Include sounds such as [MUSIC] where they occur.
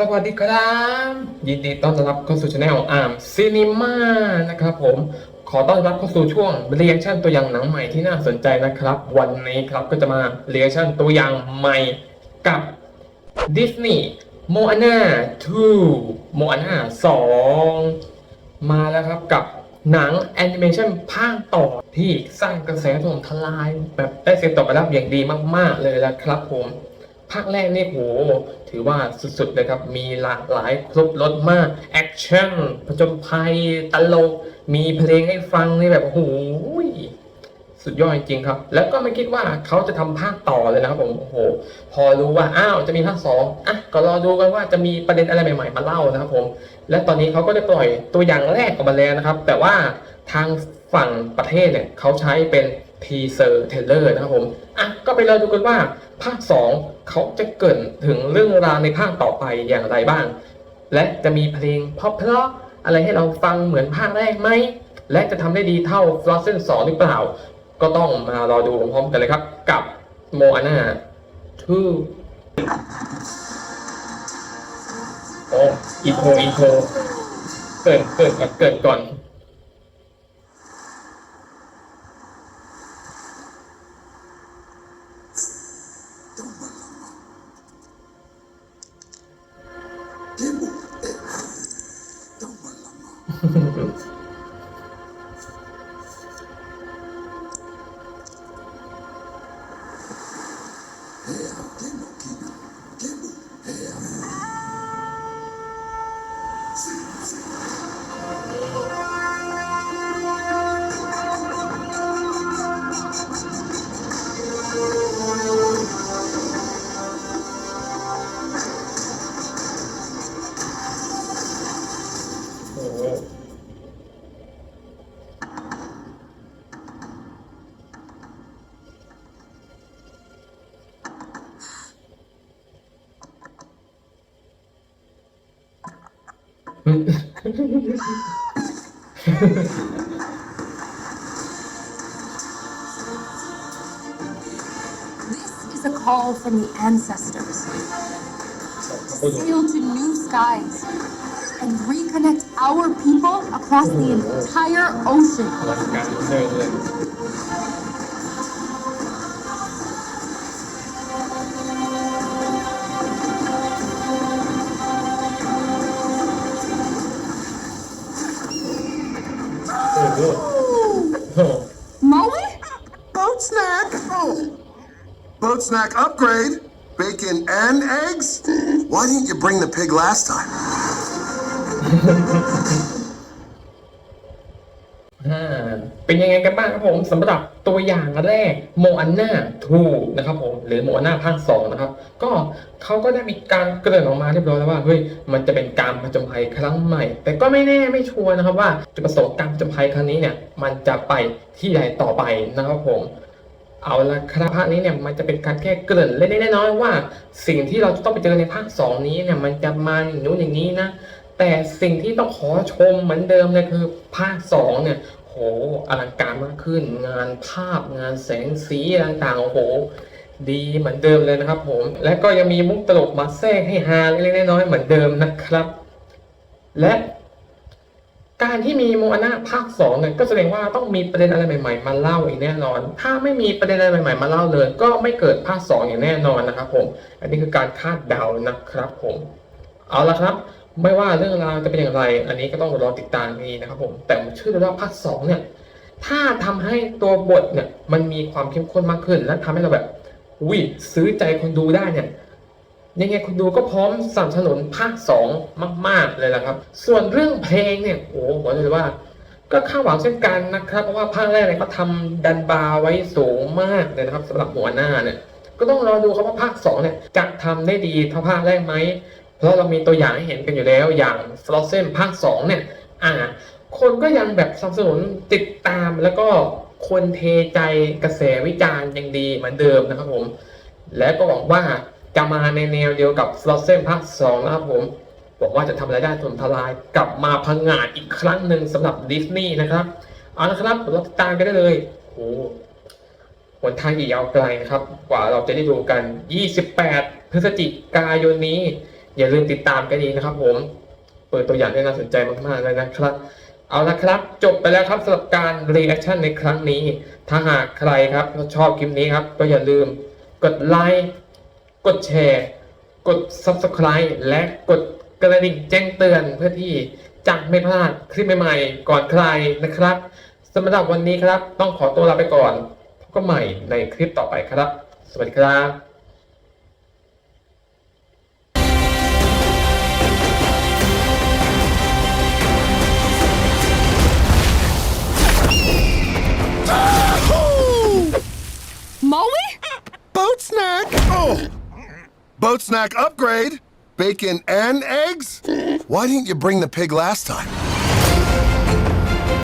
สวัสดีครับ ยินดีต้อนรับเข้าสู่ช anel อาร์มซีนีมานะครับผมขอต้อนรับเข้าสู่ช่วงเรียกชั่นตัวอย่างหนังใหม่ที่น่าสนใจนะครับ วันนี้ครับก็จะมาเรียกชั่นตัวอย่างใหม่กับ Disney Moana 2 Moana 2มาแล้วครับกับหนังแอนิเมชันภาคต่อที่สร้างกระแสถล่มทลาย แบบได้เสียงตอบรับอย่างดีมาก ๆ เลยนะครับผม ภาคแรกนี่โห ถือว่าสุดๆเลยครับ มีหลากหลายครบรถมาก แอคชั่นผจญภัย ตลก มีเพลงให้ฟังนี่แบบโอ้โหสุดยอดจริงครับ แล้วก็ไม่คิดว่าเขาจะทำภาคต่อเลยนะครับผมโอ้โห พอรู้ว่าอ้าวจะมีภาคสองอะก็รอดูกันว่าจะมีประเด็นอะไรใหม่ ๆ มาเล่านะครับผม และตอนนี้เขาก็ได้ปล่อยตัวอย่างแรกออกมาแล้วนะครับ แต่ว่าทางฝั่งประเทศเนี่ยเขาใช้เป็น ทีเซอร์เทเลอร์นะครับผมอะก็ไปรอดูกันว่าภาค 2 เขาจะเกรินถึงเรื่องราวในภาคต่อไปอย่างไรบ้าง และจะมีเพลงเพราะๆอะไรให้เราฟังเหมือนภาคแรกไหม และจะทำได้ดีเท่า Frozen 2 หรือเปล่า ก็ต้องมารอดูพร้อมๆกันเลยครับ กับ Moana 2โอ้อินโทรอินโทรเกิดเกิดก่อนเกิดก่อน どうぞ。This is a call from the ancestors. Sail to new skies and reconnect our people across the entire ocean. Molly? Boat snack. Oh. Boat snack upgrade. Bacon and eggs? Why didn't you bring the pig last time? [LAUGHS] อ่าเป็นยังไงกันบ้างครับผมสำหรับตัวอย่างแรกโมอันนาทูนะครับผมหรือโมอันนาภาคสองนะครับ ก็เขาก็ได้มีการเกริ่นออกมาเรียบร้อยแล้วว่าเฮ้ยมันจะเป็นการผจญภัยครั้งใหม่ แต่ก็ไม่แน่ไม่ชัวร์นะครับว่าจุดประสงค์การผจญภัยครั้งนี้เนี่ย มันจะไปที่ใดต่อไปนะครับผมเอาละครับภาคนี้เนี่ยมันจะเป็นการแค่เกริ่นเล็กๆน้อยๆว่า สิ่งที่เราจะต้องไปเจอในภาคสองนี้เนี่ยมันจะมาอย่างนู้นอย่างนี้นะ แต่สิ่งที่ต้องขอชมเหมือนเดิมเลยคือภาคสองเนี่ยโหอลังการมากขึ้น งานภาพงานแสงสีต่างๆโอ้โห ดีเหมือนเดิมเลยนะครับผม และก็ยังมีมุกตลกมาแทรกให้ฮาเล็กๆน้อยๆเหมือนเดิมนะครับ และการที่มีโมอานาภาคสองเนี่ยก็แสดงว่าต้องมีประเด็นอะไรใหม่ ๆ มาเล่าอีกแน่นอน ถ้าไม่มีประเด็นอะไรใหม่ ๆ มาเล่าเลย ก็ไม่เกิดภาคสองอย่างแน่นอนนะครับผม อันนี้คือการคาดเดานะครับผม เอาละครับ ไม่ว่าเรื่องราวจะเป็นอย่างไร อันนี้ก็ต้องรอติดตามดีนะครับผมแต่ผมเชื่อเลยว่าภาคสองเนี่ย ถ้าทำให้ตัวบทเนี่ย มันมีความเข้มข้นมากขึ้น และทำให้เราแบบวิซื้อใจคนดูได้เนี่ยยังไงคุณดูก็พร้อมสนับสนุนภาค2มาก ๆ เลยละครับ ส่วนเรื่องเพลงเนี่ยโอ้บอกเลยว่า ก็คาดหวังเช่นกันนะครับ เพราะว่าภาคแรกเนี่ยเขาทำดันบาร์ไว้สูงมากเลยนะครับสำหรับหัวหน้าเนี่ย ก็ต้องรอดูครับว่าภาค2เนี่ยจะทำได้ดีเท่าภาคแรกไหม เพราะเรามีตัวอย่างให้เห็นกันอยู่แล้วอย่าง Frozen ภาค2เนี่ย อ่า คนก็ยังแบบสนับสนุนติดตามแล้วก็คนเทใจกระแสวิจารณ์ยังดีเหมือนเดิมนะครับผม และก็หวังว่าจะมาในแนวเดียวกับ Frozen ภาค2นะครับผมบอกว่าจะทำรายได้ถล่มทลายกลับมาพังงาดอีกครั้งหนึ่งสำหรับดิสนีย์นะครับเอาละครับเราติดตามกันได้เลยโอ้โหหนทางอีกยาวไกลนะครับ กว่าเราจะได้ดูกัน 28 พฤศจิกายนนี้ อย่าลืมติดตามกันดีนะครับ ผมเปิดตัวอย่างที่น่าสนใจมากๆเลยนะครับ เอาละครับ จบไปแล้วครับสำหรับการรีแอคชั่นในครั้งนี้ ถ้าหากใครครับชอบคลิปนี้ครับ ก็อย่าลืมกดไลค์กดแชร์ กด Subscribe และกดกระดิ่งแจ้งเตือนเพื่อที่จะไม่พลาดคลิปใหม่ๆ ก่อนใครนะครับสำหรับวันนี้ครับ ต้องขอตัวลาไปก่อนพบกันใหม่ในคลิปต่อไปครับ สวัสดีครับ Maui? Boat snack. Oh. Boat snack upgrade. Bacon and eggs. Why didn't you bring the pig last time?